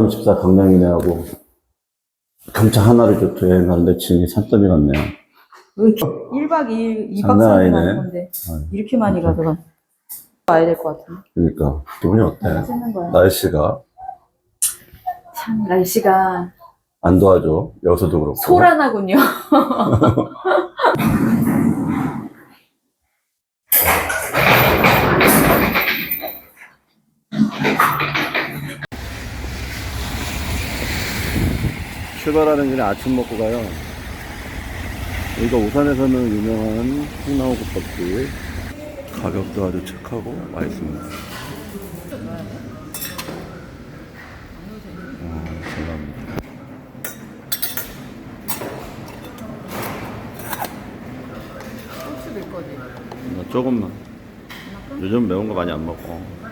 34 강남이네하고 경차 하나를 줬죠. 여행 가는데 짐이 산더미 같네요. 1박 2일, 2박 장난 3일 아니네. 가는 건데 아, 이렇게 많이 가져가 와야 될 것 같은데 그러니까 기분이 어때? 쓰는 거야 날씨가 참 날씨가 안 도와줘. 여기서도 그렇고. 소란하군요 출발하는 길에 아침 먹고 가요. 여기가 우산에서는 유명한 콩나무 국밥집. 가격도 아주 착하고 맛있습니다. 아, 감사합니다. 어, 조금만. 요즘 매운 거 많이 안 먹어.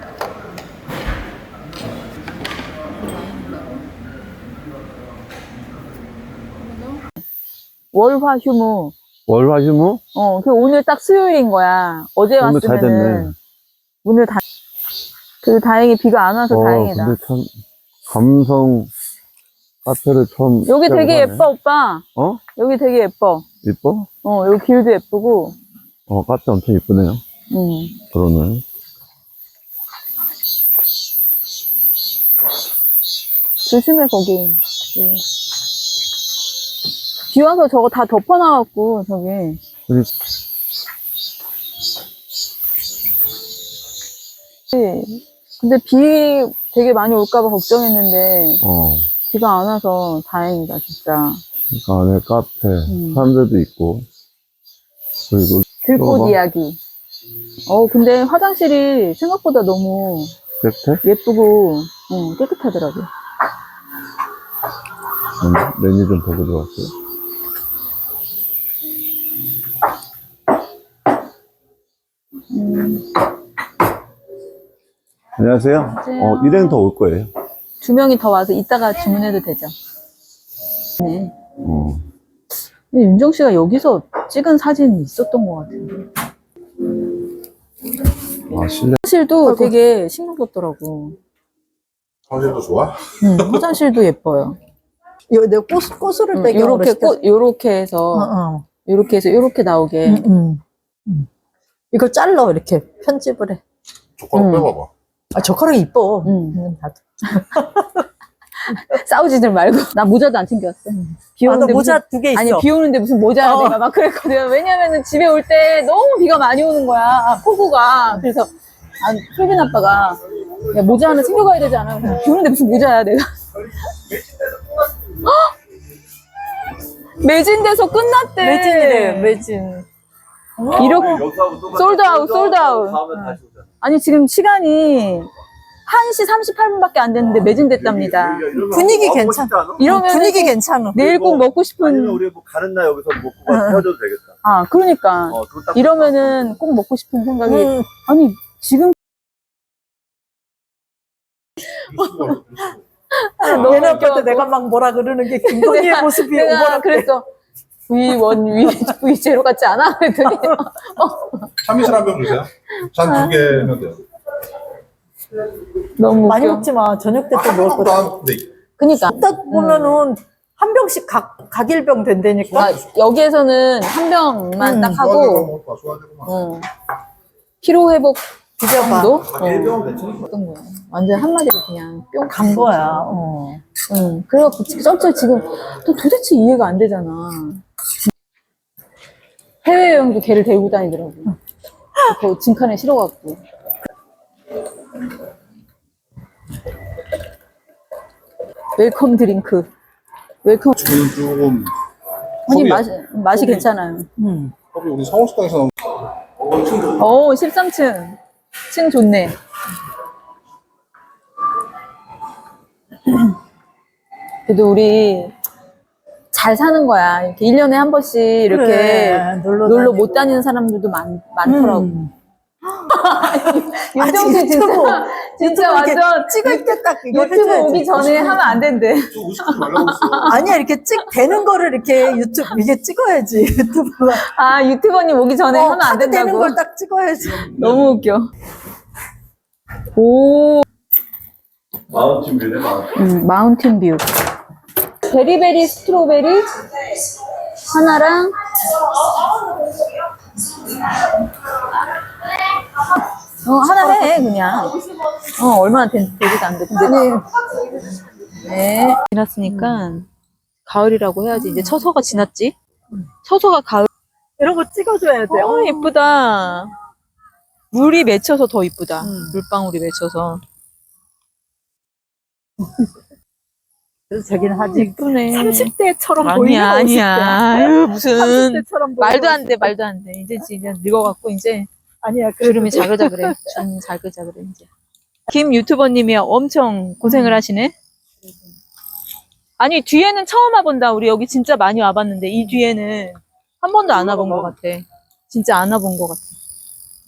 월화휴무 월화휴무? 어, 그 오늘 딱 수요일인 거야 어제 오늘 잘 됐네. 왔으면은 오늘 다 그래도 다행히 비가 안 와서 다행이다 어, 근데 참 감성 카페를 처음 여기 되게 시작을 하네. 예뻐 오빠 어? 여기 되게 예뻐 이뻐? 어 여기 길도 예쁘고 어 카페 엄청 이쁘네요. 음. 그러네. 조심해 거기 음. 비 와서 저거 다 덮어놔갖고 저기 우리- 근데 비 되게 많이 올까봐 걱정했는데 어. 비가 안 와서 다행이다 진짜 그 안에 카페 음. 사람들도 있고 그리고 들꽃. 이야기 어 근데 화장실이 생각보다 너무 깨끗해? 예쁘고 어, 깨끗하더라고 음, 메뉴 좀 보고 들어왔어요. 안녕하세요. 안녕하세요. 어, 일행 더 올 거예요. 두 명이 더 와서 이따가 주문해도 되죠 네. 어. 근데 윤정 씨가 여기서 찍은 사진 있었던 것 같은데 아, 실내. 화장실도 되게 신경 썼더라고 화질도 좋아? 응, 화장실도 예뻐요 요, 내가 꽃, 꽃을 응, 배경으로 요렇게 시켰- 꽃 요렇게 어, 해서 어. 요렇게 해서 요렇게 나오게 응, 응. 응. 이걸 잘라 이렇게 편집을 해. 젓가락 음. 빼봐봐. 아 젓가락이 이뻐. 응. 응, 나도. 싸우지들 말고 나 모자도 안 챙겨왔어 비 아, 나 오는데 모자 무슨- 두 개 있어. 아니 비 오는데 무슨 모자야 어. 내가 막 그랬거든 왜냐면은 집에 올 때 너무 비가 많이 오는 거야 폭우가 그래서 아, 솔빈 아빠가 야, 모자 하나 챙겨가야 되지 않아 그래서 비 오는데 무슨 모자야 내가 헉! 매진돼서 끝났대 매진이래, 매진. 이렇게 솔드아웃 솔드아웃 아니 지금 시간이 1시 38분밖에 안 됐는데 매진됐답니다 분위기 괜찮. 이러면 분위기 괜찮아. 내일 꼭 먹고 싶은 아니면 우리 뭐 가는 날 여기서 먹고 가 헤어져도 되겠다. 아 그러니까 어, 이러면은 꼭 먹고 싶은 생각이 응. 아니 지금 너무 얘네 아빠한테. 내가 막 뭐라 그러는 게 김건희의 내가- 모습이 내가 오버라 그래. 그랬어 V1, V, V0 같지 않아? 그랬더니 참이슬 한 병 주세요. 잔 두 개면 돼요. 너무 많이 웃겨 먹지 마. 저녁 때 또 한 먹을 병도 거다. 안 네. 그니까 먹다 보면은 한 병씩 각, 각 일병 된다니까. 아, 여기에서는 한 병만 음. 딱 하고? 소화제로만. 어. 피로 회복 비벼봐. 정도? 아, 일병. 어떤 거야? 완전 한마디로 그냥 뿅 간 거야. 어. 응. 그래갖고 쩔쩔 지금 또 도대체 이해가 안 되잖아. 해외여행도 걔를 데리고 다니더라고. 그 짐칸에 실어갖고. 웰컴 드링크. 웰컴. 저는 조금 아니, 컵이야. 맛이, 맛이 괜찮아요. 음. 컵이 우리 상호식당에서 나온 오, 13층. 층 좋네. 그래도 우리 잘 사는 거야. 이렇게 1년에 한 번씩 이렇게 그래, 놀러, 놀러 다니고. 못 다니는 사람들도 많, 많더라고. 음. 윤정 씨 진짜, 유튜브, 진짜 유튜브 완전 찍을 때 딱 유튜브. 오기 전에 하면 안 된대. 말라고 했어. 아니야 이렇게 찍 되는 거를 이렇게 유튜브 이게 찍어야지 유튜브가 아, 유튜버님 오기 전에 어, 하면 안 카드 되는. 걸 딱 찍어야지 너무 웃겨. 오. 마운틴 뷰네, 마운틴. 음, 마운틴 뷰. 베리베리 스트로베리? 하나랑 어 하나 해 그냥. 어 얼마나 된, 되지도 않는데 근데. 네. 지났으니까 가을이라고 해야지. 이제 처서가 지났지? 처서가 가을. 이런 거 찍어줘야 돼. 어 예쁘다. 물이 맺혀서 더 이쁘다. 음. 물방울이 맺혀서 그래서 자기는 아직 예쁘네 30대처럼 보이는 아니야 아니야 아유, 무슨 30대처럼 말도 안 돼, 말도 안 돼. 이제 진짜 늙어갖고 이제 아니야. 그래도 주름이 자글자글해. 주름이 자글자글해 이제. 김 유튜버님이 엄청 고생을 하시네. 아니 뒤에는 처음 와본다. 우리 여기 진짜 많이 와봤는데 이 뒤에는 한 번도 안 와본 것 같아. 진짜 안 와본 것 같아.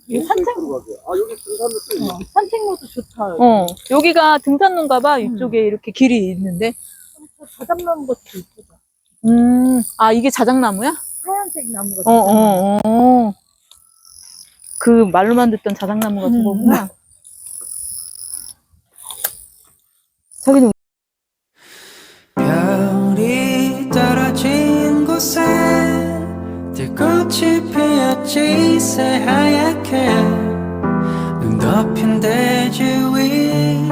산책? 아, 여기 등산로 또 있네. 산책로도 좋다. 어 여기가 등산로인가 봐. 이쪽에 이렇게 길이 있는데. 자작나무 것도 이쁘다. 음, 아 이게 자작나무야? 하얀색 나무가. 어, 어, 어. 그 말로만 듣던 자작나무 같은 음. 거구나. 자기는 별이 떨어진 곳에 들꽃이 피었지 새하 얗게 눈 덮인 대지 위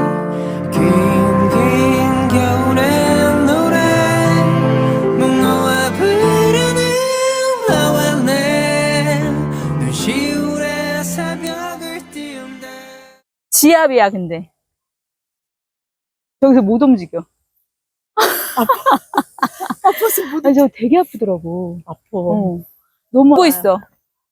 긴긴 겨울의 노래 묵노와 부르는 너와 내 눈 시울의 새벽을 띄운다 지압이야, 근데. 저기서 못 움직여. 아파서 못 아니, 저 되게 아프더라고. 아파. 어. 너무 보고 있어.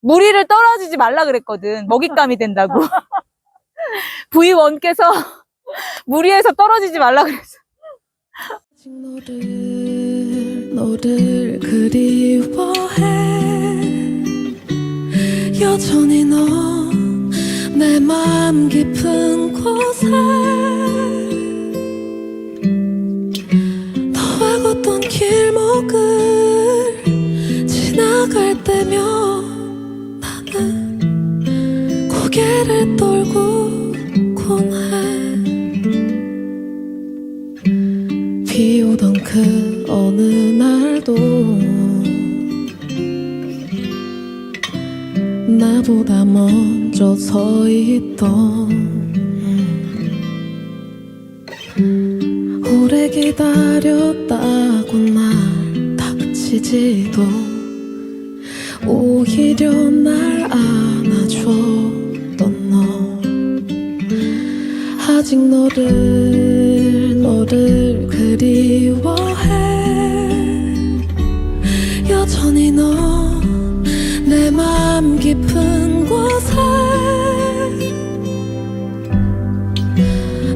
무리를 떨어지지 말라 그랬거든. 먹잇감이 된다고. 부의원께서 무리해서 떨어지지 말라 그랬어. 너를 너를 그리워해 여전히 넌내 마음 깊은 곳에 나보다 먼저 서 있던 오래 기다렸다고 날 닥치지도 오히려 날 안아줬던 너. 아직 너를 너를 그리워해. 여전히 마음 깊은 곳에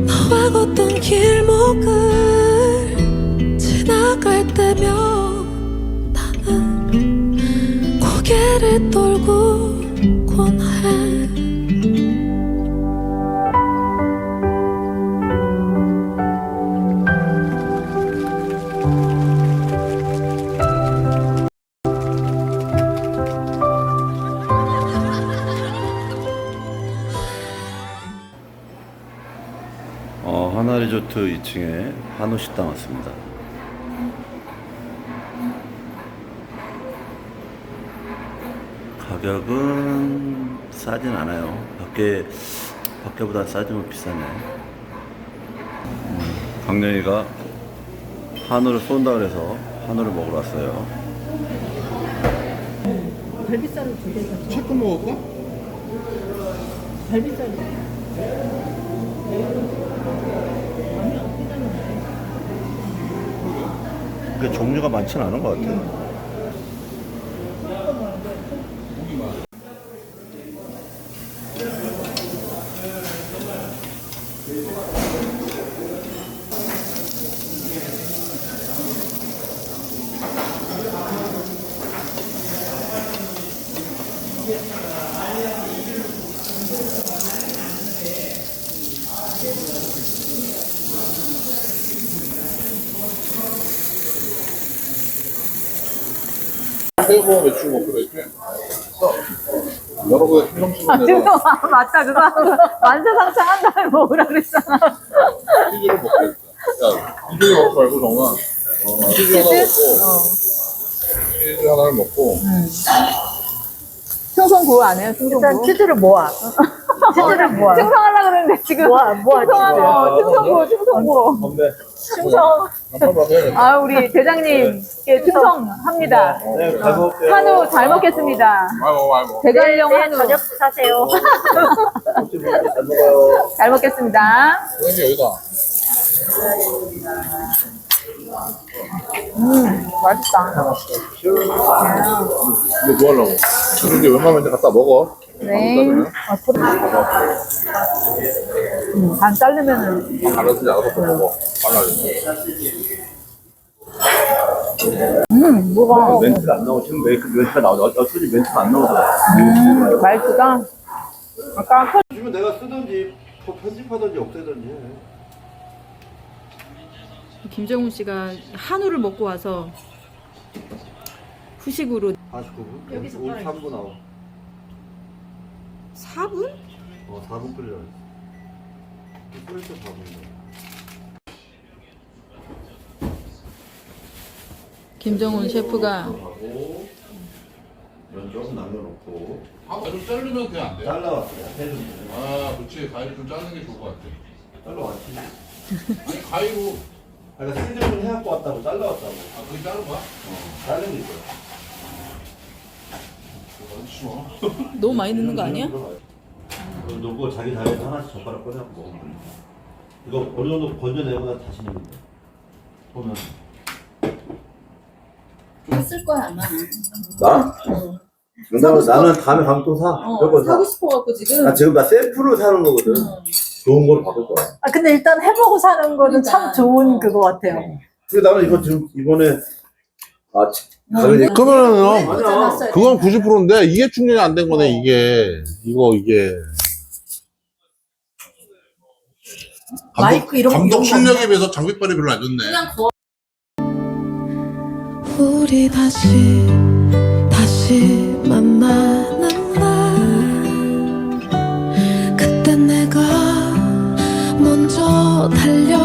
너와 걷던 길목을 지나갈 때면 나는 고개를 떨고 하나리조트 2층에 한우 식당 왔습니다. 가격은 싸진 않아요. 밖에, 밖에보다 싸지면 비싸네. 음, 강령이가 한우를 쏜다 그래서 한우를 먹으러 왔어요. 갈비살을 두 개. 체크 먹을까? 갈비살. 그 종류가 많지는 않은 것 같아요. 새우 매출 먹기로 했지? 여러분의 신경 아, 그거 데서 아, 맞다. 그거 만사상창 한 다음에 먹으라 그랬잖아. 치즈를 먹겠다. 야, 치즈 먹지 말고 정말 치즈 하나 먹고 치즈 하나를 먹고. 충성구호 안 해요? 일단 충성구호? 퀴즈를 모아. 퀴즈를 모아. 충성하려고 그러는데 지금 모아, 모아. 충성하고 충성구호 충성구호 건배. 충성. 아 우리 대장님께 충성합니다 네, 잘 먹을게요. 한우 잘 먹겠습니다 아이고 아이고. 대관령 내일 한우 저녁 사세요. 잘 먹어요. 잘 먹겠습니다 여기 여기다. 맛있다 이거 뭐 하려고? 이렇게 웬만하면 이제 갖다 먹어. 네 음, 반 자르면은 알아서 또 먹어. 빨라져. 음 뭐가 멘트가 안 나오고 지금 멘트, 멘트가 나오죠. 어쩌지 멘트가 안 나오더라. 음, 말투가 아까 요즘은 내가 쓰든지 뭐 편집하든지 없애든지 해. 김정훈 씨가 한우를 먹고 와서 후식으로 49분? 여기서 53분 나와 4분? 어 4분 끓이라 그랬어 끓일 때 4분이야 김정훈 셰프가 하고 면좀 남겨놓고 아, 좀 자르면 그냥 안 돼. 잘라왔어요 해좀 아, 그렇지. 가위를 좀 자르는 게 좋을 것 같아. 잘라왔지 아니, 가위로. 아 그러니까 샌드위치 해갖고 왔다고 잘라왔다고 아, 그게 자른 거야? 자른 게 있어요 뭐. 너무 많이 넣는 거 아니야? 넣고 자기 다리에 하나씩 젓가락 꺼내갖고 이거 어느 정도 건져내고 다시 돼 보면 쓸 거야 아마. 나? 나는, 나는 다음에 가면 또 사. 어, 무조건 사. 사고 싶어갖고 지금. 나 지금 나 셀프로 사는 거거든. 좋은 거로 바꿀 거야. 아, 근데 일단 해보고 사는 거는 참 그러니까. 좋은 어. 그거 같아요. 근데 나는 이거 지금 이번에 아 지- 가격이 그러면은 아니야. 그건 90%인데 이게 충전이 안 된 거네 이게 이거 이게 마이크 이런 거 감독 이런 거 실력에 비해서 장비빨이 별로 안 좋네 그냥 거. 우리 다시 다시 만나는 날 그때 내가 먼저 달려